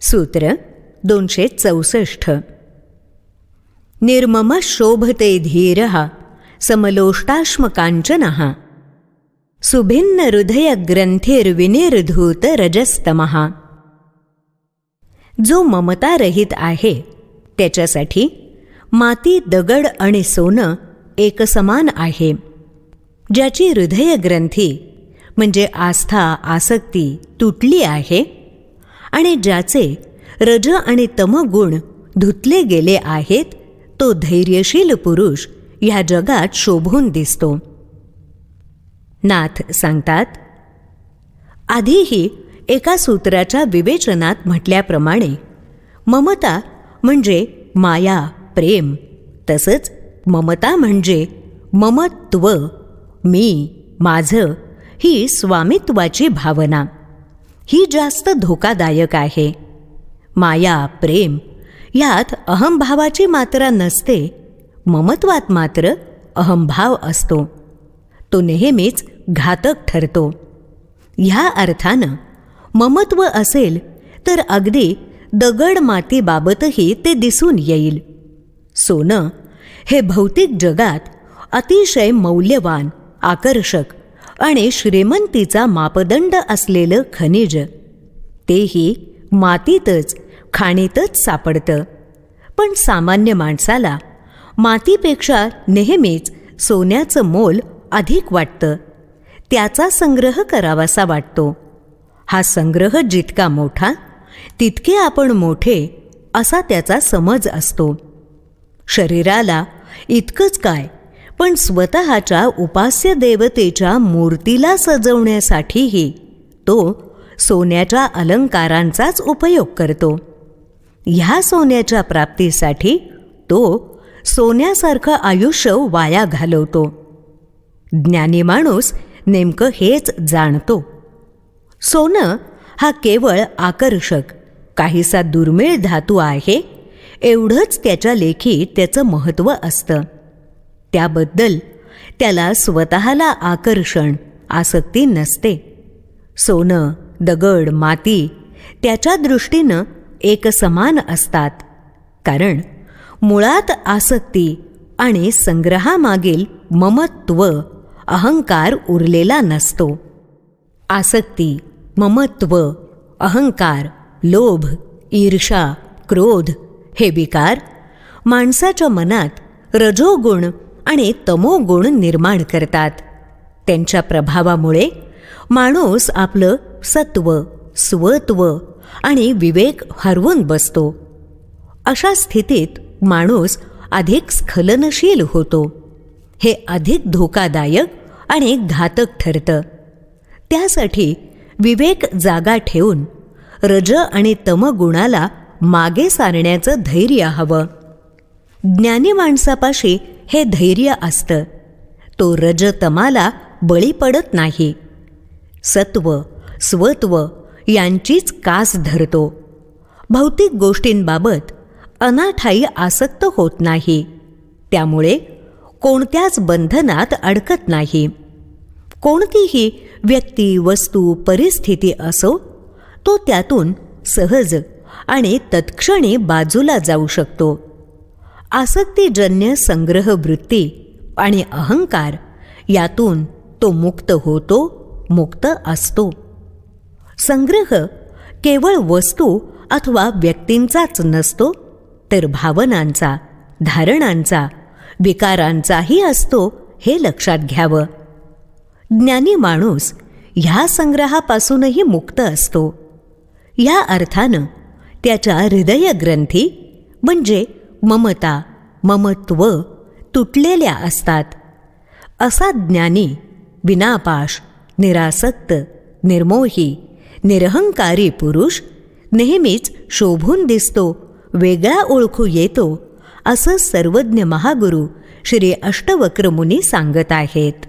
सूत्र दोनशे चौसष्ट. निर्मम शोभते धीर समलोष्टाश्मकांचन सुभिन्न हृदय ग्रंथिर्विनिर्धूत रजस्तमहा जो ममतारहित आहे त्याच्यासाठी माती दगड आणि सोनं एकसमान आहे. ज्याची हृदयग्रंथी म्हणजे आस्था आसक्ती तुटली आहे आणि ज्याचे रज आणि तमगुण धुतले गेले आहेत तो धैर्यशील पुरुष ह्या जगात शोभून दिसतो. नाथ सांगतात आधीही एका सूत्राच्या विवेचनात म्हटल्याप्रमाणे ममता म्हणजे माया प्रेम तसंच ममता म्हणजे ममत्व मी माझं ही स्वामित्वाची भावना. ही जास्त धोकादायक आहे. माया प्रेम यात अहंभावाची मात्रा नसते ममत्वात मात्र अहंभाव असतो. तो नेहमीच घातक ठरतो. ह्या अर्थानं ममत्व असेल तर अगदी दगड मातीबाबतही ते दिसून येईल. सोनं हे भौतिक जगात अतिशय मौल्यवान आकर्षक आणि श्रीमंतीचा मापदंड असलेलं खनिज तेही मातीतच खाणीतच सापडतं. पण सामान्य माणसाला मातीपेक्षा नेहमीच सोन्याचं मोल अधिक वाटतं. त्याचा संग्रह करावासा वाटतो. हा संग्रह जितका मोठा तितके आपण मोठे असा त्याचा समज असतो. शरीराला इतकंच काय पण स्वतःच्या उपास्य देवतेच्या मूर्तीला सजवण्यासाठीही तो सोन्याच्या अलंकारांचाच उपयोग करतो. ह्या सोन्याच्या प्राप्तीसाठी तो सोन्यासारखं आयुष्य वाया घालवतो. ज्ञानी माणूस नेमकं हेच जाणतो. सोनं हा केवळ आकर्षक काहीसा दुर्मिळ धातू आहे एवढंच त्याच्या लेखी त्याचं महत्त्व असतं. त्याबद्दल त्याला स्वतःला आकर्षण आसक्ती नसते. सोनं दगड माती त्याच्या दृष्टीनं एक समान असतात. कारण मुळात आसक्ती आणि संग्रहामागील ममत्व अहंकार उरलेला नसतो. आसक्ती ममत्व अहंकार लोभ ईर्षा क्रोध हे विकार माणसाच्या मनात रजोगुण आणि तमोगुण निर्माण करतात. त्यांच्या प्रभावामुळे माणूस आपलं सत्व स्वत्व आणि विवेक हरवून बसतो. अशा स्थितीत माणूस अधिक स्खलनशील होतो. हे अधिक धोकादायक आणि घातक ठरतं. त्यासाठी विवेक जागा ठेवून रज आणि तमगुणाला मागे सारण्याचं धैर्य हवं. ज्ञानी माणसापाशी हे धैर्य असतं. तो रजतमाला बळी पडत नाही. सत्व स्वत्व यांचीच कास धरतो. भौतिक गोष्टींबाबत अनाठाई आसक्त होत नाही. त्यामुळे कोणत्याच बंधनात अडकत नाही. कोणतीही व्यक्ती वस्तू परिस्थिती असो तो त्यातून सहज आणि तत्क्षणी बाजूला जाऊ शकतो. आसक्तीजन्य संग्रह वृत्ती आणि अहंकार यातून तो मुक्त होतो मुक्त असतो. संग्रह केवळ वस्तू अथवा व्यक्तींचाच नसतो तर भावनांचा धारणांचा विकारांचाही असतो हे लक्षात घ्यावं. ज्ञानी माणूस ह्या संग्रहापासूनही मुक्त असतो. या अर्थानं त्याच्या हृदयग्रंथी म्हणजे ममता ममत्व तुटलेल्या असतात. असा ज्ञानी विनापाश निरासक्त निर्मोही निरहंकारी पुरुष नेहमीच शोभून दिसतो वेगळा ओळखू येतो असं सर्वज्ञ महागुरू श्री अष्टवक्रमुनी सांगत आहेत.